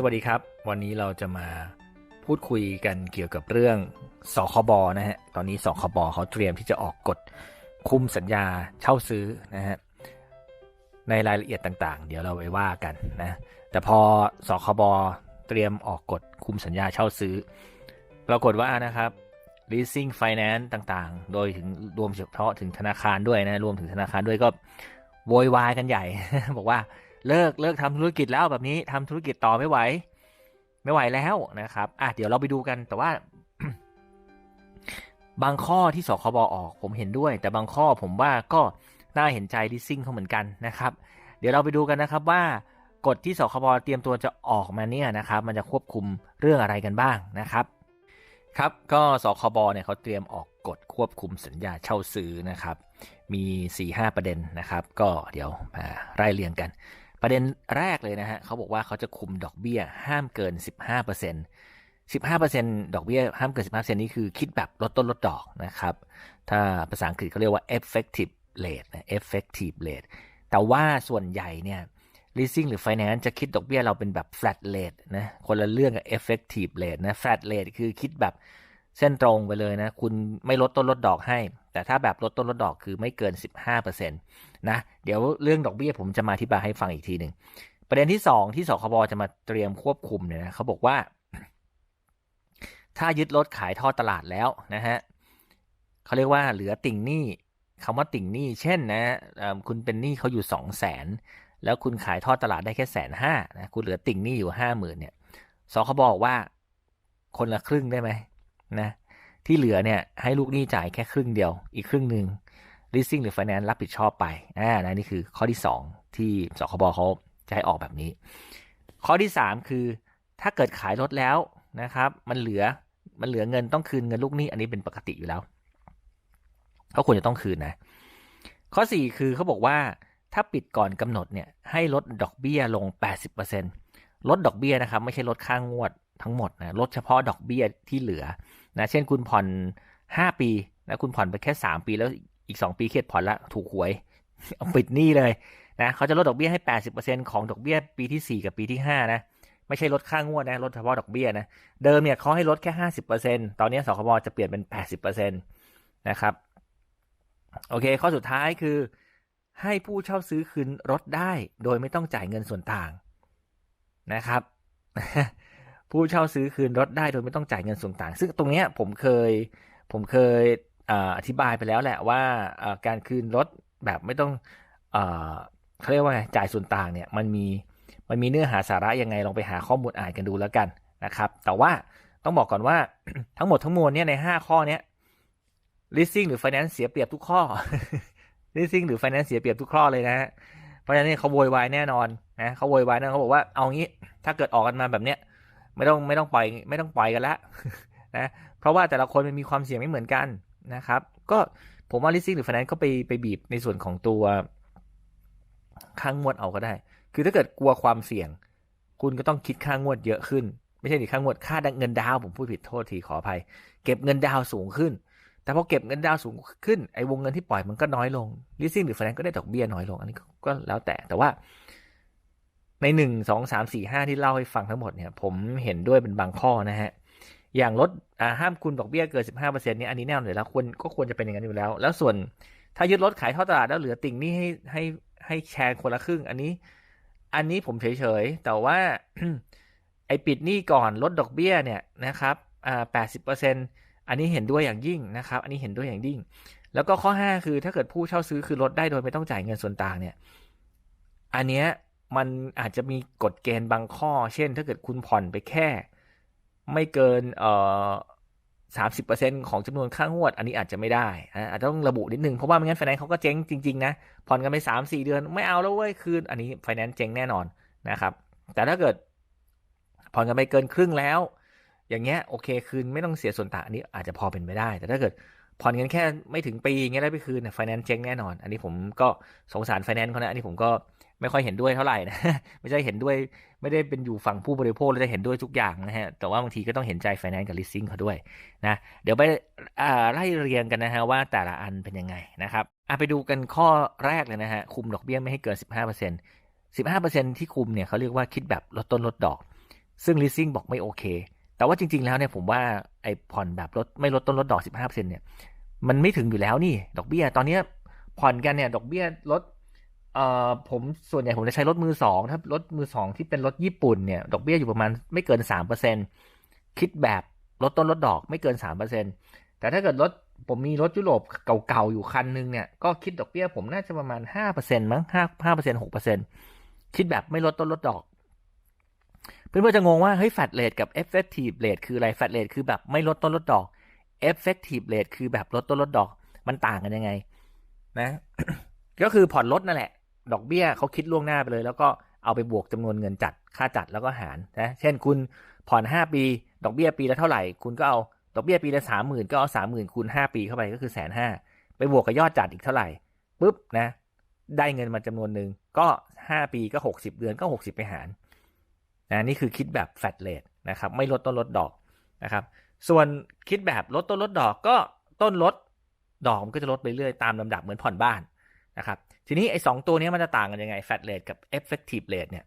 สวัสดีครับ วันนี้เราจะมาพูดคุยกันเกี่ยวกับเรื่องสคบนะฮะตอนนี้สคบเขาเตรียมที่จะออกกฎคุมสัญญาเช่าซื้อนะฮะในรายละเอียดต่างๆ เดี๋ยวเราไปว่ากันนะแต่พอสคบเตรียมออกกฎคุมสัญญาเช่าซื้อ ปรากฏว่านะครับ leasing finance ต่างๆ โดยถึงรวมเฉพาะถึงธนาคารด้วยนะรวมถึงธนาคารด้วยก็โวยวายกันใหญ่ บอกว่า เลิกเลิกทำธุรกิจแล้วแบบนี้ทำธุรกิจต่อไม่ไหว ไม่ไหวแล้วนะครับอะเดี๋ยวเราไปดูกันแต่ว่า บางข้อที่สคบออกผมเห็นด้วย แต่บางข้อผมว่าก็น่าเห็นใจดิซิ่งเขาเหมือนกันนะครับ เดี๋ยวเราไปดูกันนะครับว่ากฎที่สคบเตรียมตัวจะออกมาเนี่ยนะครับ มันจะควบคุมเรื่องอะไรกันบ้างนะครับ ครับก็สคบเนี่ยเขาเตรียมออกกฎควบคุมสัญญาเช่าซื้อนะครับ มี 4-5 ประเด็นนะครับ ก็เดี๋ยวมาไล่เรียงกัน ประเด็นแรกเลยนะฮะเขาบอกว่าเขาจะคุมดอกเบี้ยห้ามเกิน 15% 15%ดอกเบี้ยห้ามเกิน 15%นี่คือคิดแบบลดต้นลดดอกนะครับ ถ้าภาษาอังกฤษเขาเรียกว่า effective rate นะ effective rate แต่ว่าส่วนใหญ่เนี่ย leasing หรือ finance จะคิดดอกเบี้ยเราเป็นแบบ flat rate นะ คนละเรื่องกับ effective rate นะ flat rate คือคิดแบบเส้นตรงไปเลยนะ คุณไม่ลดต้นลดดอกให้ แต่ถ้าแบบลดต้นลดดอกคือไม่เกิน 15% นะเดี๋ยวเรื่องดอกเบี้ยผมจะมาอธิบายให้ฟังอีกทีหนึ่งประเด็นที่ 2 ที่สคบจะมาเตรียมควบคุมเนี่ยนะเขาบอกว่า ถ้ายึดรถขายทอดตลาดแล้วนะฮะเขาเรียกว่าเหลือติ่งหนี้คำว่าติ่งหนี้เช่นนะคุณเป็นหนี้เขาอยู่ 2 0 0 0 0นแล้วคุณขายทอดตลาดได้แค่แสนห้านะคุณเหลือติ่งหนี้อยู่ห้าหมื่นเนี่ยสคบบอกว่าคนละครึ่งได้ไหมนะที่เหลือเนี่ยให้ลูกหนี้จ่ายแค่ครึ่งเดียว อีกครึ่งหนึ่ง leasing หรือ finance รับผิดชอบไปอ่านะนี่คือข้อที่ 2 ที่สคบเขาจะให้ออกแบบนี้ ข้อที่ 3 คือ ถ้าเกิดขายรถแล้วนะครับ มันเหลือมันเหลือเงินต้องคืนเงินลูกหนี้อันนี้เป็นปกติอยู่แล้วเขาควรจะต้องคืนนะ ข้อ 4 คือเขาบอกว่าถ้าปิดก่อนกำหนดเนี่ยให้ลดดอกเบี้ยลง 80%ลดดอกเบี้ยนะครับ ไม่ใช่ลดค่างงวดทั้งหมดนะลดเฉพาะดอกเบี้ยที่เหลือนะเช่นคุณผ่อน 5 ปีนะคุณผ่อนไปแค่ 3 ปีแล้ว อีก 2 ปีเครียดผ่อนละถูกหวยเอาปิดหนี้เลยนะเขาจะลดดอกเบี้ยให้ 80%ของดอกเบี้ยปีที่ 4 กับปีที่ 5 นะไม่ใช่ลดค่างวดนะลดเฉพาะดอกเบี้ยนะเดิมเนี่ยเขาให้ลดแค่ 50%ตอนนี้สคบจะเปลี่ยนเป็น 80%นะครับโอเค ข้อสุดท้ายคือ ให้ผู้เช่าซื้อคืนรถได้ โดยไม่ต้องจ่ายเงินส่วนต่างนะครับ ผู้เช่าซื้อคืนรถได้โดยไม่ต้องจ่ายเงินส่วนต่าง ซึ่งตรงเนี้ยผมเคยผมเคย อธิบายไปแล้วแหละว่าการคืนรถแบบไม่ต้องเขาเรียกว่าไงจ่ายส่วนต่างเนี่ยมันมีมันมีเนื้อหาสาระยังไงลองไปหาข้อมูลอ่านกันดูแล้วกันนะครับ แต่ว่าต้องบอกก่อนว่าทั้งหมดทั้งมวลเนี่ยใน 5 ข้อเนี้ย leasing หรือ finance เสียเปรียบทุกข้อ leasing หรือ finance เสียเปรียบทุกข้อเลยนะฮะเพราะฉะนั้นเขาโวยวายแน่นอนนะเขาโวยวายนะเขาบอกว่าเอางี้ถ้าเกิดออกกันมาแบบเนี้ยไม่ต้องไม่ต้องปล่อยไม่ต้องปล่อยกันละนะเพราะว่าแต่ละคนมันมีความเสี่ยงไม่เหมือนกัน นะครับ ก็ผมว่า leasing หรือ finance ก็ไปไปบีบในส่วนของตัวค่างงวดเอาก็ได้ คือถ้าเกิดกลัวความเสี่ยง คุณก็ต้องคิดค่างวดเยอะขึ้น ไม่ใช่ดิค่างวดค่าเงินดาวผมพูดผิดโทษทีขออภัย เก็บเงินดาวสูงขึ้น แต่พอเก็บเงินดาวสูงขึ้นไอ้วงเงินที่ปล่อยมันก็น้อยลง leasing หรือ finance ก็ได้ดอกเบี้ยน้อยลง อันนี้ก็แล้วแต่แต่ว่าในหนึ่งสองสามสี่ห้าที่เล่าให้ฟังทั้งหมดเนี่ย ผมเห็นด้วยเป็นบางข้อนะฮะ อย่างลดห้ามคุณดอกเบี้ยเกินสิบห้าเปอร์เซ็นต์เนี่ยอันนี้แน่นอนเลยแล้วควรก็ควรจะเป็นอย่างนั้นอยู่แล้ว แล้วส่วนถ้ายึดรถขายทอดตลาดแล้วเหลือติ่งนี่ให้ให้ให้แชร์คนละครึ่ง อันนี้ อันนี้ผมเฉยๆ แต่ว่าไอปิดนี้ก่อนลดดอกเบี้ยเนี่ยนะครับอ่าแปดสิบเปอร์เซ็นต์อันนี้เห็นด้วยอย่างยิ่งนะครับ อันนี้เห็นด้วยอย่างยิ่ง แล้วก็ข้อห้าคือถ้าเกิดผู้เช่าซื้อคือลดได้โดยไม่ต้องจ่ายเงินส่วนต่างเนี่ย อันเนี้ยมันอาจจะมีกฎเกณฑ์บางข้อ เช่น ถ้าเกิดคุณผ่อนไปแค่ ไม่เกินเอ่อสามสิบเปอร์เซ็นของจำนวนค่างวด อันนี้อาจจะไม่ได้อาจจะต้องระบุนิดนึง เพราะว่าไม่งั้นไฟแนนซ์เขาก็เจ๊งจริง ๆ นะ ผ่อนกันไปสามสี่เดือนไม่เอาแล้วเว้ยคืน อันนี้ไฟแนนซ์เจ๊งแน่นอนนะครับ แต่ถ้าเกิดผ่อนกันไปเกินครึ่งแล้ว อย่างเงี้ยโอเคคืนไม่ต้องเสียส่วนต่างอันนี้อาจจะพอเป็นไปได้ แต่ถ้าเกิดผ่อนกันแค่ไม่ถึงปีอย่างเงี้ยแล้วไปคืนไฟแนนซ์เจ๊งแน่นอน อันนี้ผมก็สงสารไฟแนนซ์เขานะอันนี้ผมก็ ไม่ค่อยเห็นด้วยเท่าไหร่นะ ไม่ใช่เห็นด้วย ไม่ได้เป็นอยู่ฝั่งผู้บริโภคแล้วจะเห็นด้วยทุกอย่างนะฮะ แต่ว่าบางทีก็ต้องเห็นใจไฟแนนซ์กับลิสซิ่งเขาด้วยนะ เดี๋ยวไปไล่เรียงกันนะฮะว่าแต่ละอันเป็นยังไงนะครับไปดูกันข้อแรกเลยนะฮะ คุมดอกเบี้ยไม่ให้เกิน 15% 15%ที่คุมเนี่ยเขาเรียกว่าคิดแบบลดต้นลดดอก ซึ่ง leasing บอกไม่โอเค แต่ว่าจริง ๆ แล้วเนี่ยผมว่าไอ้ผ่อนแบบลดไม่ลดต้นลดดอก 15%เนี่ย มันไม่ถึงอยู่แล้วนี่ ดอกเบี้ยตอนนี้ผ่อนกันเนี่ยดอกเบี้ยลด เอ่อผมส่วนใหญ่ผมจะใช้รถมือสองถ้ารถมือสองที่เป็นรถญี่ปุ่นเนี่ย ดอกเบี้ยอยู่ประมาณไม่เกิน3%คิดแบบลดต้นลดดอกไม่เกิน3%แต่ถ้าเกิดรถผมมีรถยุโรปเก่าๆอยู่คันนึงเนี่ยก็คิดดอกเบี้ยผมน่าจะประมาณ5%มั้ง5 5% 6%คิดแบบไม่ลดต้นลดดอก เพื่อนๆจะงงว่าเฮ้ย flat rate กับ effective rate คืออะไร flat rate คือแบบไม่ลดต้นลดดอก effective rate คือแบบลดต้นลดดอก มันต่างกันยังไง นะ ก็คือผ่อนลดนั่นแหละ ดอกเบี้ยเขาคิดล่วงหน้าไปเลย แล้วก็เอาไปบวกจำนวนเงินจัดค่าจัดแล้วก็หารนะเช่นคุณผ่อน 5 ปี ดอกเบี้ยปีละเท่าไหร่ คุณก็เอาดอกเบี้ยปีละสามหมื่นก็เอาสามหมื่นคูณห้าปีเข้าไปก็คือแสนห้าไปบวกกับยอดจัดอีกเท่าไหร่ปุ๊บนะ ได้เงินมาจำนวนหนึ่งก็ห้าปีก็หกสิบเดือนก็หกสิบไปหารนะนี่คือคิดแบบแฟลตเลทนะครับไม่ลดต้นลดดอกนะครับ ส่วนคิดแบบลดต้นลดดอกก็ต้นลดดอกมันก็จะลดไปเรื่อยตามลำดับเหมือนผ่อนบ้านนะครับ ทีนี้ไอ้สองตัวนี้มันจะต่างกันยังไงแฟลตเลทกับเอฟเฟกตีฟเลทเนี่ย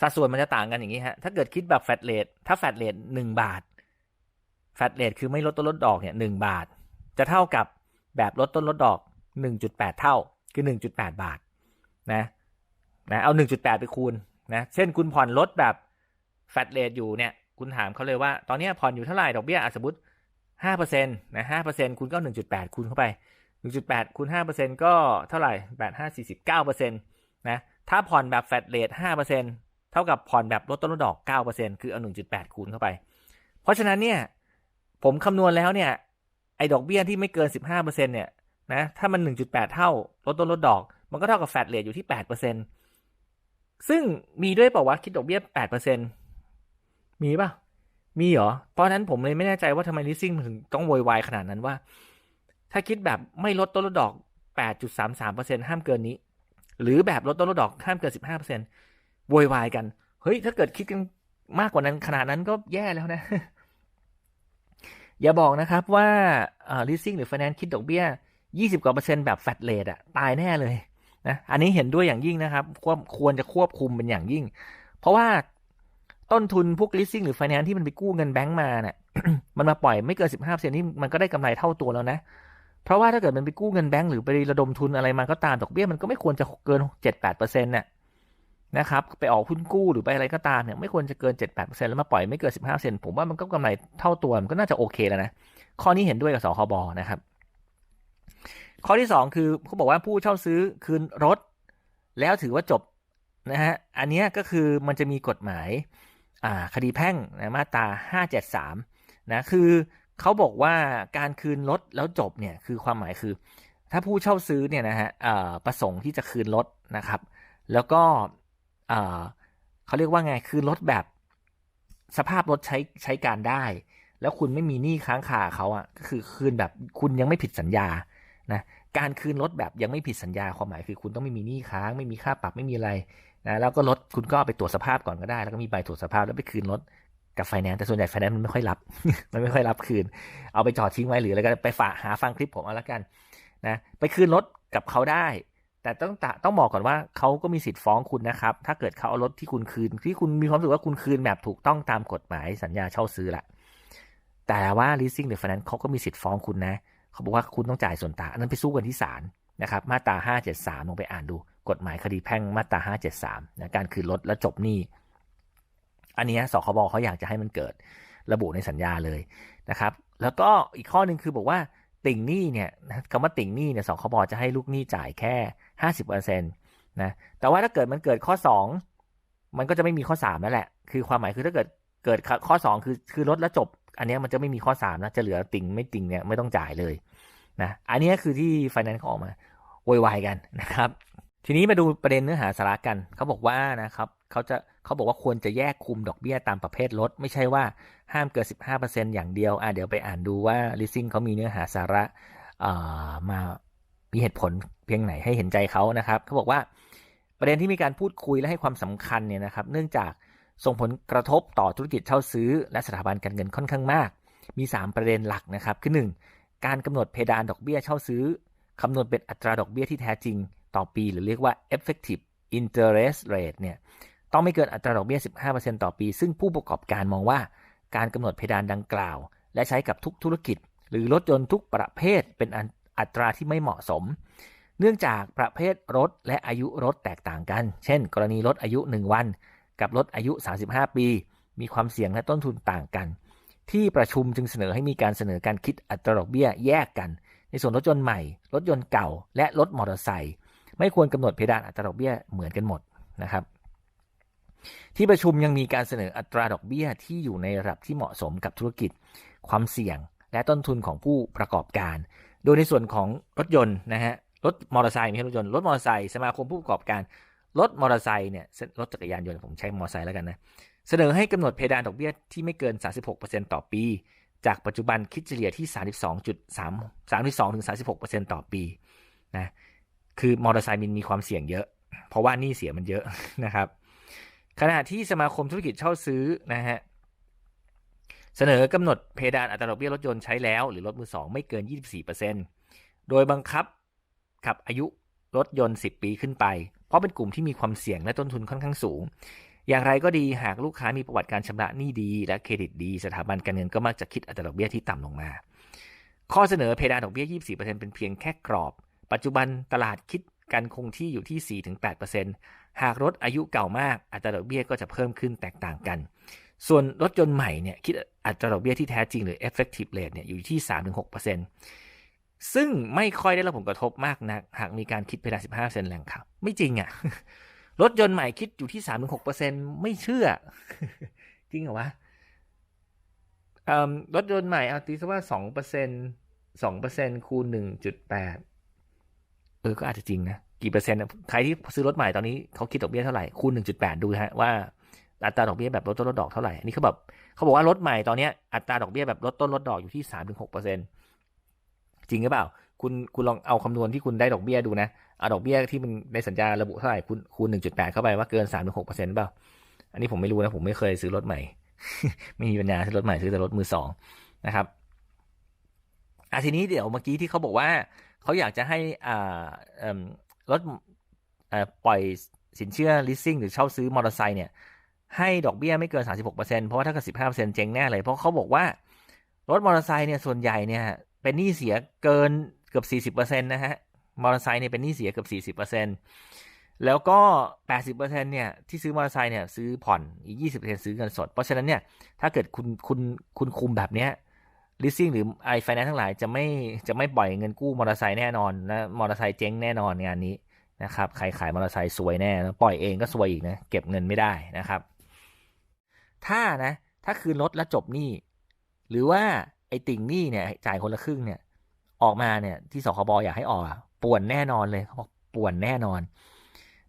สัดส่วนมันจะต่างกันอย่างนี้ฮะ ถ้าเกิดคิดแบบแฟตเลทถ้าแฟตเลทหนึ่งบาทแฟตเลทคือไม่ลดต้นลดดอกเนี่ยหนึ่งบาท จะเท่ากับแบบลดต้นลดดอกหนึ่งจุดแปดเท่า คือหนึ่งจุดแปดบาทนะนะเอาหนึ่งจุดแปดไปคูณนะ เช่นคุณผ่อนลดแบบแฟตเลทอยู่เนี่ย คุณถามเขาเลยว่า ตอนนี้ผ่อนอยู่เท่าไหร่ดอกเบี้ยสมมติห้าเปอร์เซ็นต์นะห้าเปอร์เซ็นต์คุณก็หนึ่งจุดแปดคูณเข้าไป หนึ่งจุดแปดคูณห้าเปอร์เซ็นก็เท่าไหร่แปดห้าสี่สิบเก้าเปอร์เซ็นตนะถ้าผ่อนแบบแฟตเลทห้าเปอร์เซ็นต์ท่ากับผ่อนแบบลดต้นลดดอก 9%คือเอา 1.8 คูณเข้าไป เพราะฉะนั้นเนี่ยผมคำนวณแล้วเนี่ยไอ้ดอกเบี้ยที่ไม่เกิน 15%เนี่ยนะถ้ามัน 1.8 เท่าลดต้นลดดอก มันก็เท่ากับแฟดเรทอยู่ที่ 8%ซึ่งมีด้วยเปล่าวะคิดดอกเบี้ย 8%มีป่ะ มีเหรอ เพราะนั้นผมเลยไม่แน่ใจว่าทำไมลิสซิ่งถึงต้องโวยวายขนาดนั้นว่า ถ้าคิดแบบไม่ลดต้นลดดอก 8.33%ห้ามเกินนี้ หรือแบบลดต้นลดดอกห้ามเกิน 15%โวยวายกัน เฮ้ย ถ้าเกิดคิดกันมากกว่านั้นขนาดนั้นก็แย่แล้วนะ อย่าบอกนะครับว่าอ่า leasing หรือ finance คิดดอกเบี้ย 20 กว่าเปอร์เซ็นต์แบบ flat rate อะตายแน่เลยนะอันนี้เห็นด้วยอย่างยิ่งนะครับควรควรจะควบคุมเป็นอย่างยิ่ง เพราะว่าต้นทุนพวก leasing หรือ finance ที่มันไปกู้เงินแบงก์มาเนี่ยมันมาปล่อยไม่เกิน15เซนที่มันก็ได้กำไรเท่าตัวแล้วนะ เพราะว่าถ้าเกิดมันไปกู้เงินแบงก์หรือไประดมทุนอะไรมาก็ตามดอกเบี้ยมันก็ไม่ควรจะเกิน7-8เปอร์เซ็นต์น่ะนะครับไปออกหุ้นกู้หรือไปอะไรก็ตามเนี่ยไม่ควรจะเกิน7-8%แปดเปอร์เซ็นต์แล้วมาปล่อยไม่เกิน15%ผมว่ามันก็กำไรเท่าตัวมันก็น่าจะโอเคแล้วนะข้อนี้เห็นด้วยกับสคบนะครับ ข้อที่2คือเขาบอกว่าผู้เช่าซื้อคืนรถ แล้วถือว่าจบนะฮะอันนี้ก็คือมันจะมีกฎหมายอ่าคดีแพ่งนะมาตรา573นะคือ เขาบอกว่าการคืนรถแล้วจบเนี่ยคือความหมายคือ ถ้าผู้เช่าซื้อเนี่ยนะฮะประสงค์ที่จะคืนรถนะครับ แล้วก็เขาเรียกว่าไงคือรถแบบสภาพรถใช้ใช้การได้ แล้วคุณไม่มีหนี้ค้างคาเขาอะ่ะก็คือคืนแบบคุณยังไม่ผิดสัญญานะการคืนรถแบบยังไม่ผิดสัญญาความหมายคือคุณต้องไม่มีหนี้ค้าง ไม่มีค่าปรับไม่มีอะไรนะแล้วก็รถคุณก็ไปตรวจสภาพก่อนก็ได้ แล้วก็มีใบตรวจสภาพแล้วไปคืนรถ กับไฟแนนซ์แต่ส่วนใหญ่ไฟแนนซ์มันไม่ค่อยรับ มันไม่ค่อยรับคืน เอาไปจอดทิ้งไว้หรืออะไรก็ไปฝากหาฟังคลิปผมเอาละกันนะไปคืนรถกับเขาได้ แต่ต้องต้องบอกก่อนว่าเขาก็มีสิทธิ์ฟ้องคุณนะครับ ถ้าเกิดเขาเอารถที่คุณคืน ที่คุณมีความรู้สึกว่าคุณคืนแบบถูกต้องตามกฎหมายสัญญาเช่าซื้อแหละแต่ว่า leasing หรือ finance เขาก็มีสิทธิ์ฟ้องคุณนะเขาบอกว่าคุณต้องจ่ายส่วนต่างนนั้นไปสู้กันที่ศาลนะครับ มาตรา 573 ลงไปอ่านดู กฎหมายคดีแพ่งมาตรา 573นะการคืนรถและจบหนี้ อันนี้สคบเขาอยากจะให้มันเกิดระบุในสัญญาเลยนะครับ แล้วก็อีกข้อหนึ่งคือบอกว่าติ่งหนี้เนี่ยคำว่าติ่งหนี้เนี่ยสคบจะให้ลูกหนี้จ่ายแค่ห้าสิบเปอร์เซ็นต์นะแต่ว่าถ้าเกิดมันเกิดข้อสองมันก็จะไม่มีข้อสามนั่นแหละ คือความหมายคือถ้าเกิดเกิดข้อสองคือคือลดแล้วจบ อันนี้มันจะไม่มีข้อสามนะจะเหลือติ่งไม่ติ่งเนี่ยไม่ต้องจ่ายเลยนะอันนี้คือที่ไฟแนนซ์เขาออกมาโวยวายกันนะครับ ทีนี้มาดูประเด็นเนื้อหาสาระกันเขาบอกว่านะครับเขาจะเขาบอกว่าควรจะแยกคุมดอกเบี้ยตามประเภทรถ ไม่ใช่ว่าห้ามเกิน 15%อย่างเดียว อะเดี๋ยวไปอ่านดูว่า leasing เขามีเนื้อหาสาระมามีเหตุผลเพียงไหนให้เห็นใจเขานะครับ เขาบอกว่าประเด็นที่มีการพูดคุยและให้ความสำคัญเนี่ยนะครับ เนื่องจากส่งผลกระทบต่อธุรกิจเช่าซื้อ และสถาบันการเงินค่อนข้างมาก มี 3 ประเด็นหลักนะครับคือ 1. การกำหนดเพดานดอกเบี้ยเช่าซื้อคำนวณเป็นอัตราดอกเบี้ยที่แท้จริง ต่อปี หรือเรียกว่า effective interest rate เนี่ย ต้องไม่เกินอัตราดอกเบี้ย 15%ต่อปี ซึ่งผู้ประกอบการมองว่า การกำหนดเพดานดังกล่าว และใช้กับทุกธุรกิจ หรือรถยนต์ทุกประเภทเป็นอัตราที่ไม่เหมาะสม เนื่องจากประเภทรถและอายุรถแตกต่างกัน เช่น กรณีรถอายุ 1 วัน กับรถอายุ 35 ปี มีความเสี่ยงและต้นทุนต่างกัน ที่ประชุมจึงเสนอให้มีการเสนอการคิดอัตราดอกเบี้ยแยกกัน ในส่วนรถยนต์ใหม่ รถยนต์เก่า และรถมอเตอร์ไซค์ไม่ควรกำหนดเพดานอัตราดอกเบี้ยเหมือนกันหมดนะครับ ที่ประชุมยังมีการเสนออัตราดอกเบี้ยที่อยู่ในระดับที่เหมาะสมกับธุรกิจ ความเสี่ยง และต้นทุนของผู้ประกอบการ โดยในส่วนของรถยนต์นะฮะรถมอเตอร์ไซค์ไม่ใช่รถยนต์รถมอเตอร์ไซค์สมาคมผู้ประกอบการรถมอเตอร์ไซค์เนี่ยรถจักรยานยนต์ผมใช้มอเตอร์ไซค์แล้วกันนะเสนอให้กำหนดเพดานดอกเบี้ยที่ไม่เกิน 36%ต่อปี จากปัจจุบันคิดเฉลี่ยที่ 32.3 32ถึง36%ต่อปีนะคือมอเตอร์ไซค์มันมีความเสี่ยงเยอะ เพราะว่านี่เสียมันเยอะนะครับ ขณะที่สมาคมธุรกิจเช่าซื้อนะฮะเสนอกำหนดเพดานอัตราดอกเบี้ยรถยนต์ใช้แล้ว หรือรถมือสองไม่เกิน 24%โดยบังคับขับอายุรถยนต์ 10 ปีขึ้นไป เพราะเป็นกลุ่มที่มีความเสี่ยงและต้นทุนค่อนข้างสูง อย่างไรก็ดีหากลูกค้ามีประวัติการชำระหนี้ดี และเครดิตดี สถาบันการเงินก็มักจะคิดอัตราดอกเบี้ยที่ต่ำลงมา ข้อเสนอเพดานดอกเบี้ย 24%เป็นเพียงแค่กรอบ ปัจจุบันตลาดคิดกันคงที่อยู่ที่ 4-8% หากรถอายุเก่ามาก อัตราดอกเบี้ยก็จะเพิ่มขึ้นแตกต่างกัน ส่วนรถยนต์ใหม่เนี่ยคิดอัตราดอกเบี้ยที่แท้จริงหรือ effective rate เนี่ยอยู่ที่ 3-6%ซึ่งไม่ค่อยได้รับผลกระทบมากนักหากมีการคิดเพดาน15%แหล่งข่าวไม่จริงอะ่ะรถยนต์ใหม่คิดอยู่ที่ 3-6%ไม่เชื่อ จริงเหรอวะรถยนต์ใหม่เอาตีซะว่า 2% 2%คูณ1.8เออก็อาจจะจริงนะ กี่เปอร์เซ็นต์ใครที่ซื้อรถใหม่ตอนนี้เขาคิดดอกเบี้ยเท่าไหร่คูณหนึ่งจุดแปดดูฮะว่าอัตราดอกเบี้ยแบบลดต้นลดดอกเท่าไหร่อันนี้เขาแบบเขาบอกว่ารถใหม่ตอนนี้อัตราดอกเบี้ยแบบลดต้นลดดอกอยู่ที่สามถึงหกเปอร์เซ็นต์จริงหรือเปล่า คุณคุณลองเอาคำนวณที่คุณได้ดอกเบี้ยดูนะเอาดอกเบี้ยที่มันในสัญญาระบุเท่าไหร่คุณคูณหนึ่งจุดแปดเข้าไปว่าเกินสามถึงหกเปอร์เซ็นต์เปล่า อันนี้ผมไม่รู้นะผมไม่เคยซื้อรถใหม่ ไม่มีปัญญาซื้อรถใหม่ซื้อแต่รถมือสองนะครับอะทีนี้เดี๋ยวเมื่อกี้ที่เขาบอกว่าเขาอยากจะให้อ่า รถปล่อยสินเชื่อ leasing หรือเช่าซื้อมอเตอร์ไซค์เนี่ยให้ดอกเบี้ยไม่เกิน 36%เพราะว่าถ้าเกิด15%เจ๊งแน่เลย เพราะเขาบอกว่ารถมอเตอร์ไซค์เนี่ยส่วนใหญ่เนี่ยเป็นหนี้เสียเกินเกือบ40%นะฮะมอเตอร์ไซค์เนี่ยเป็นหนี้เสียเกือบ40%แล้วก็ 80%เนี่ยที่ซื้อมอเตอร์ไซค์เนี่ยซื้อผ่อนอีก 20%ซื้อเงินสด เพราะฉะนั้นเนี่ยถ้าเกิดคุณคุณคุณคุมแบบเนี้ย leasing หรือไอไฟแนนซ์ทั้งหลายจะไม่จะไม่ปล่อยเงินกู้มอเตอร์ไซค์แน่นอนนะมอเตอร์ไซค์เจ๊งแน่นอนงานนี้นะครับใครขายมอเตอร์ไซค์ซวยแน่ปล่อยเองก็ซวยอีกนะเก็บเงินไม่ได้นะครับ ถ้านะถ้าคืนรถแล้วจบหนี้หรือว่าไอ้ติ่งหนี้เนี่ยจ่ายคนละครึ่งเนี่ยออกมาเนี่ยที่สคบอยากให้ออกป่วนแน่นอนเลยเขาบอกป่วนแน่นอน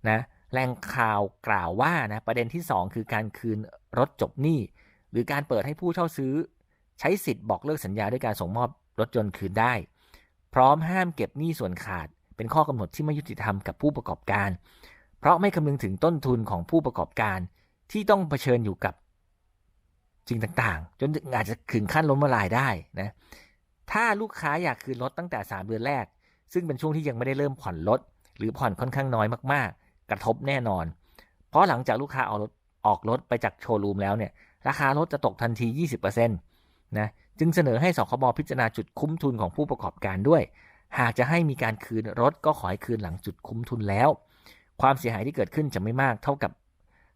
นะแรงข่าวกล่าวว่านะประเด็นที่ 2 คือการคืนรถจบหนี้ หรือการเปิดให้ผู้เช่าซื้อ ใช้สิทธิ์บอกเลิกสัญญาด้วยการส่งมอบรถยนต์คืนได้ พร้อมห้ามเก็บหนี้ส่วนขาด เป็นข้อกำหนดที่ไม่ยุติธรรมกับผู้ประกอบการ เพราะไม่คำนึงถึงต้นทุนของผู้ประกอบการที่ต้องเผชิญอยู่กับสิ่งต่างๆ จนอาจจะถึงขั้นล้มละลายได้นะถ้าลูกค้าอยากคืนรถตั้งแต่ 3 เดือนแรก ซึ่งเป็นช่วงที่ยังไม่ได้เริ่มผ่อนรถหรือผ่อนค่อนข้างน้อยมากๆ กระทบแน่นอน เพราะหลังจากลูกค้าออกรถออกรถไปจากโชว์รูมแล้วเนี่ยราคารถจะตกทันที 20% นะจึงเสนอให้สคบพิจารณาจุดคุ้มทุนของผู้ประกอบการด้วย หากจะให้มีการคืนรถก็ขอให้คืนหลังจุดคุ้มทุนแล้ว ความเสียหายที่เกิดขึ้นจะไม่มากเท่ากับ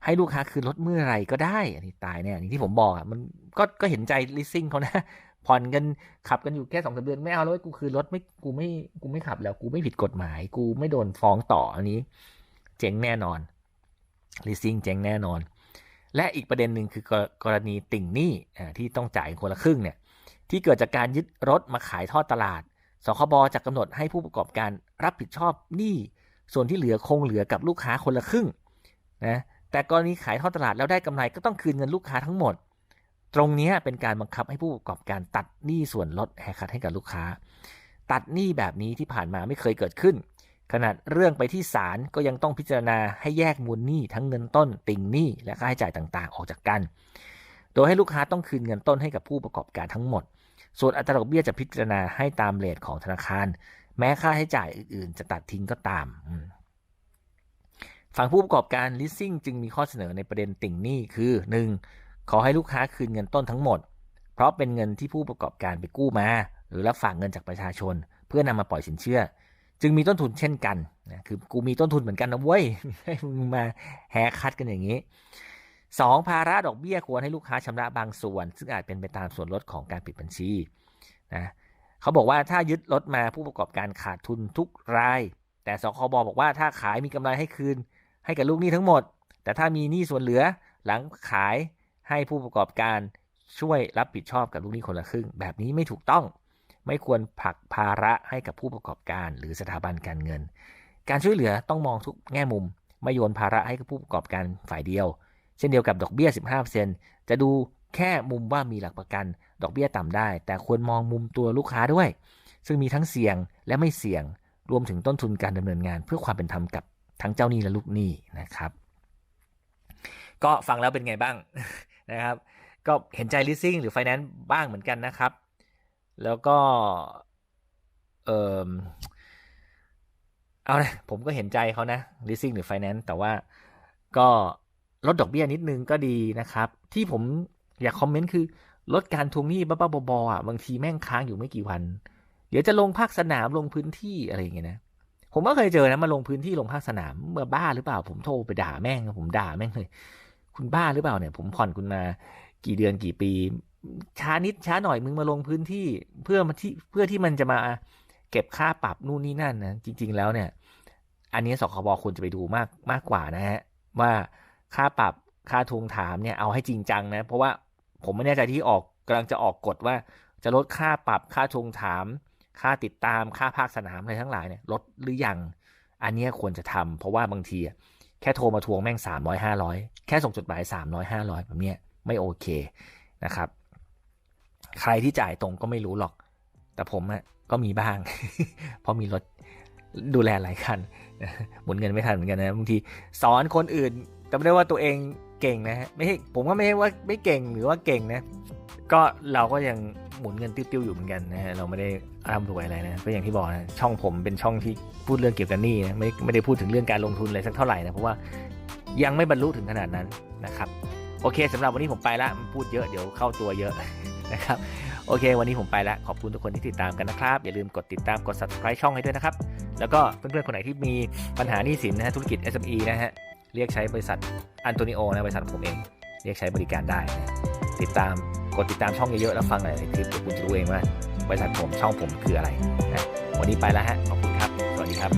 ให้ลูกค้าคืนรถเมื่อไรก็ได้ อันนี้ตายแน่อย่างที่ผมบอกอะมันก็ก็เห็นใจลิสซิ่งเขานะผ่อนกันขับกันอยู่แค่สองสาเดือนไม่เอาแล้วกูคืนรถไม่กูไม่กูไม่ขับแล้วกูไม่ผิดกฎหมาย กูไม่โดนฟ้องต่ออันนี้ เจ๊งแน่นอนลิสซิ่งเจ๊งแน่นอน และอีกประเด็นหนึ่งคือกรณีติ่งหนี้ที่ต้องจ่ายคนละครึ่งเนี่ยที่เกิดจากการยึดรถมาขายทอดตลาด สคบจะกำหนดให้ผู้ประกอบการรับผิดชอบหนี้ส่วนที่เหลือคงเหลือกับลูกค้าคนละครึ่งนะแต่กรณีขายทอดตลาดแล้วได้กำไรก็ต้องคืนเงินลูกค้าทั้งหมด ตรงนี้เป็นการบังคับให้ผู้ประกอบการตัดหนี้ส่วนลดแหกคัดให้กับลูกค้า ตัดหนี้แบบนี้ที่ผ่านมาไม่เคยเกิดขึ้น ขนาดเรื่องไปที่ศาลก็ยังต้องพิจารณาให้แยกมูลหนี้ทั้งเงินต้น ติ่งหนี้และค่าใช้จ่ายต่างๆ ออกจากกัน โดยให้ลูกค้าต้องคืนเงินต้นให้กับผู้ประกอบการทั้งหมด ส่วนอัตราดอกเบี้ยจะพิจารณาให้ตามเลทของธนาคาร แม้ค่าใช้จ่ายอื่นๆ จะตัดทิ้งก็ตาม ฝั่งผู้ประกอบการ leasing จึงมีข้อเสนอในประเด็นติ่งหนี้คือ 1. ขอให้ลูกค้าคืนเงินต้นทั้งหมด เพราะเป็นเงินที่ผู้ประกอบการไปกู้มา หรือรับฝากเงินจากประชาชน เพื่อนำมาปล่อยสินเชื่อ จึงมีต้นทุนเช่นกันนะคือกูมีต้นทุนเหมือนกันนะเว้ยให้มึงมาแฮคัดกันอย่างนี้ 2. ภาระดอกเบี้ยควรให้ลูกค้าชำระบางส่วน ซึ่งอาจเป็นไปตามส่วนลดของการปิดบัญชีนะเขาบอกว่าถ้ายึดรถมาผู้ประกอบการขาดทุนทุกราย แต่สคบบอกว่าถ้าขายมีกำไรให้คืน ให้กับลูกหนี้ทั้งหมด แต่ถ้ามีหนี้ส่วนเหลือหลังขายให้ผู้ประกอบการช่วยรับผิดชอบกับลูกหนี้คนละครึ่ง แบบนี้ไม่ถูกต้อง ไม่ควรผลักภาระให้กับผู้ประกอบการ หรือสถาบันการเงิน การช่วยเหลือต้องมองทุกแง่มุม ไม่โยนภาระให้กับผู้ประกอบการฝ่ายเดียว เช่นเดียวกับดอกเบี้ย 15%จะดูแค่มุมว่ามีหลักประกัน ดอกเบี้ยต่ำได้ แต่ควรมองมุมตัวลูกค้าด้วย ซึ่งมีทั้งเสี่ยงและไม่เสี่ยง รวมถึงต้นทุนการดำเนินงาน เพื่อความเป็นธรรมกับทั้งเจ้าหนี้และลูกหนี้นะครับ ก็ฟังแล้วเป็นไงบ้างนะครับ ก็เห็นใจ leasing หรือ finance บ้างเหมือนกันนะครับ แล้วก็ เออเอานะผมก็เห็นใจเขานะ leasing หรือ finance แต่ว่าก็ลดดอกเบี้ยนิดนึงก็ดีนะครับ ที่ผมอยากคอมเมนต์คือ ลดการทวงหนี้บ้าๆบอๆอะบางทีแม่งค้างอยู่ไม่กี่วัน เดี๋ยวจะลงภาคสนามลงพื้นที่อะไรอย่างเงี้ยนะผมก็เคยเจอนะมาลงพื้นที่ลงภาคสนามเมื่อบ้าหรือเปล่า ผมโทรไปด่าแม่งผมด่าแม่งเลยคุณบ้าหรือเปล่าเนี่ย ผมผ่อนคุณมากี่เดือนกี่ปี ช้านิดช้าหน่อยมึงมาลงพื้นที่เพื่อมาที่เพื่อที่มันจะมาเก็บค่าปรับนู่นนี่นั่นนะจริง ๆ แล้วเนี่ย อันนี้สคบควรจะไปดูมากมากกว่านะฮะว่าค่าปรับค่าทวงถามเนี่ยเอาให้จริงจังนะ เพราะว่าผมไม่แน่ใจที่ออกกำลังจะออกกฎว่า จะลดค่าปรับค่าทวงถาม ค่าติดตามค่าภาคสนามอะไรทั้งหลายเนี่ยลดหรือยังอันนี้ควรจะทำเพราะว่าบางทีแค่โทรมาทวงแม่งสามร้อยห้าร้อยแค่ส่งจดหมายสามร้อยห้าร้อยแบบเนี้ยไม่โอเคนะครับ ใครที่จ่ายตรงก็ไม่รู้หรอก แต่ผมอะก็มีบ้าง เพราะมีรถดูแลหลายคันหมุนเงินไม่ทันเหมือนกันนะบางทีสอนคนอื่นแต่ไม่ได้ว่าตัวเองเก่งนะฮะไม่ใช่ผมก็ไม่ใช่ว่าไม่เก่งหรือว่าเก่งนะ ก็เราก็ยังหมุนเงินติ้วๆอยู่เหมือนกันนะฮะเราไม่ได้ร่ำรวยอะไรนะก็อย่างที่บอกนะช่องผมเป็นช่องที่พูดเรื่องเกี่ยวกับหนี้นะไม่ไม่ได้พูดถึงเรื่องการลงทุนอะไรสักเท่าไหร่นะเพราะว่ายังไม่บรรลุถึงขนาดนั้นนะครับ โอเคสำหรับวันนี้ผมไปละพูดเยอะเดี๋ยวเข้าตัวเยอะ นะครับโอเค วันนี้ผมไปแล้ว ขอบคุณทุกคนที่ติดตามกันนะครับ อย่าลืมกดติดตามกด subscribe ช่องให้ด้วยนะครับ แล้วก็เพื่อนๆ คนไหนที่มีปัญหาหนี้สินนะฮะธุรกิจ SME นะฮะ เรียกใช้บริษัทอันโตนิโอนะบริษัทผมเอง เรียกใช้บริการได้นะติดตามกดติดตามช่องเยอะๆ แล้วฟังหลายๆคลิปเดี๋ยวคุณจะรู้เองว่าบริษัทผมช่องผมคืออะไรนะวันนี้ไปแล้วฮะขอบคุณครับ สวัสดีครับ